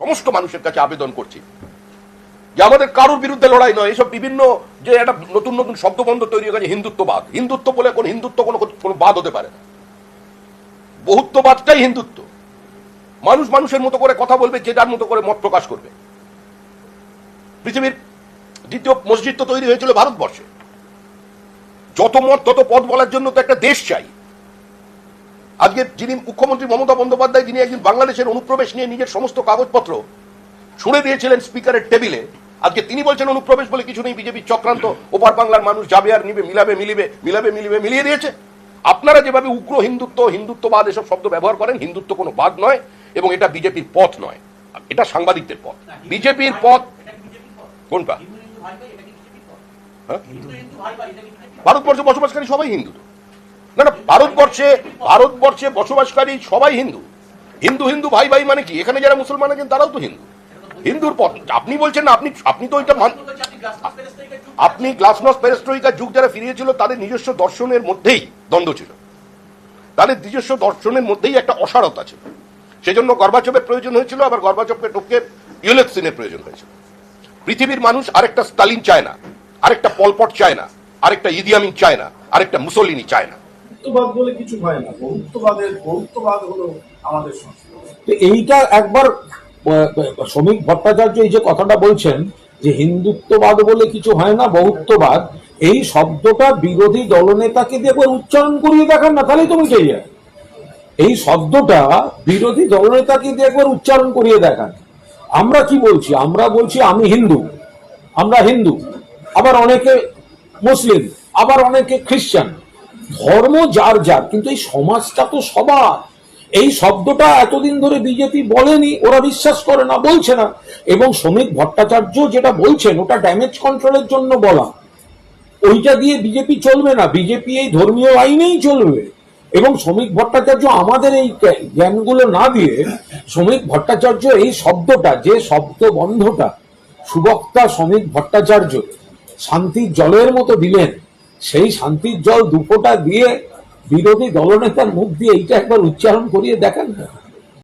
সমস্ত মানুষের কাছে আবেদন করছি। যে আমাদের কারোর বিরুদ্ধে লড়াই নয়, এসব বিভিন্ন যে একটা নতুন নতুন শব্দবন্ধ তৈরি হয়ে গেছে, হিন্দুত্ববাদ। হিন্দুত্ব বলে কোন হিন্দুত্ব কোনো কোনো বাদ হতে পারে না। বহুত্ববাদটাই হিন্দুত্ব। মানুষ মানুষের মতো করে কথা বলবে, যে যার মতো করে মত প্রকাশ করবে। পৃথিবীর দ্বিতীয় মসজিদ তো তৈরি হয়েছিল ভারতবর্ষে। যত মত, তত পথ বলার জন্য তো একটা দেশ চাই। আজকে যিনি মুখ্যমন্ত্রী মমতা বন্দ্যোপাধ্যায়, যিনি একদিন বাংলাদেশের অনুপ্রবেশ নিয়ে নিজের সমস্ত কাগজপত্র ছুঁড়ে দিয়েছিলেন স্পিকারের টেবিলে, আজকে তিনি বলছেন অনুপ্রবেশ বলে কিছু নেই বিজেপির চক্রান্ত, ওপার বাংলার মানুষ যাবে আর নিবে, মিলাবে, মিলিবে মিলাবে, মিলিবে, মিলিয়ে দিয়েছে আপনারা যেভাবে উগ্র হিন্দুত্ব, হিন্দুত্ববাদ এসব শব্দ ব্যবহার করেন, হিন্দুত্ব কোনো বাদ নয়, এবং এটা বিজেপির পথ নয় এটা সাংবাদিকদের পথ বিজেপির পথ কোনটা হ্যাঁ? ভারতবর্ষে বসবাসকারী সবাই হিন্দু। না না ভারতবর্ষে ভারতবর্ষে বসবাসকারী সবাই হিন্দু। হিন্দু হিন্দু, ভাই ভাই মানে কি? এখানে যারা মুসলমান আছেন, তারাও তো হিন্দু। হিন্দুর পথ, আপনি বলছেন আপনি আপনি তো মান- আপনি গ্লাসনস পেরেস্ট্রোইকার যুগ যারা ফিরিয়েছিল, তাদের নিজস্ব দর্শনের মধ্যেই দ্বন্দ্ব ছিল। তাদের নিজস্ব দর্শনের মধ্যেই একটা অসারতা ছিল। সেজন্য গর্বাচপের প্রয়োজন হয়েছিল, আবার গর্বাচপকে টপকে ইউলেক্সিনের প্রয়োজন হয়েছিল। পৃথিবীর মানুষ আরেকটা স্টালিন চায় না, আরেকটা পলপট চায় না, আরেকটা ইদিয়ামিন চায় না, আরেকটা মুসলিনি চায় না। বহুত্ববাদ বলে কিছু হয় না। বহুত্ববাদের বহুত্ববাদ হলো আমাদের সংস্কৃতি। এইটা একবার শ্রমিক ভট্টাচার্য এই যে কথাটা বলছেন যে হিন্দুত্ববাদ বলে কিছু হয় না, বহুত্ববাদ, এই শব্দটা বিরোধী দলনেতাকে দিয়ে একবার উচ্চারণ করিয়ে দেখান না, তাহলেই তুমি মিটে যায়। এই শব্দটা বিরোধী দলনেতাকে দিয়ে একবার উচ্চারণ করিয়ে দেখান। আমরা কি বলছি? আমরা বলছি আমি হিন্দু, আমরা হিন্দু, আবার অনেকে মুসলিম, আবার অনেকে খ্রিস্টান ধর্ম যার যার, কিন্তু এই সমাজটা তো সবার। এই শব্দটা এতদিন ধরে বিজেপি বলেনি, ওরা বিশ্বাস করে না, বলছে না। এবং শ্রমিক ভট্টাচার্য যেটা বলছেন, ওটা ড্যামেজ কন্ট্রোলের জন্য বলা। ওইটা দিয়ে বিজেপি চলবে না, বিজেপি এই ধর্মীয় আইনেই চলবে। এবং শ্রমিক ভট্টাচার্য আমাদের এই জ্ঞানগুলো না দিয়ে, শ্রমিক ভট্টাচার্য এই শব্দটা, যে শব্দ বন্ধটা, সুবক্তা শ্রমিক ভট্টাচার্য শান্তির জলের মতো দিলেন। সেই শান্তির জল দুপোটা দিয়ে বিরোধী দলনেতার মুখ দিয়ে এইটা একবার উচ্চারণ করিয়ে দেখেন। না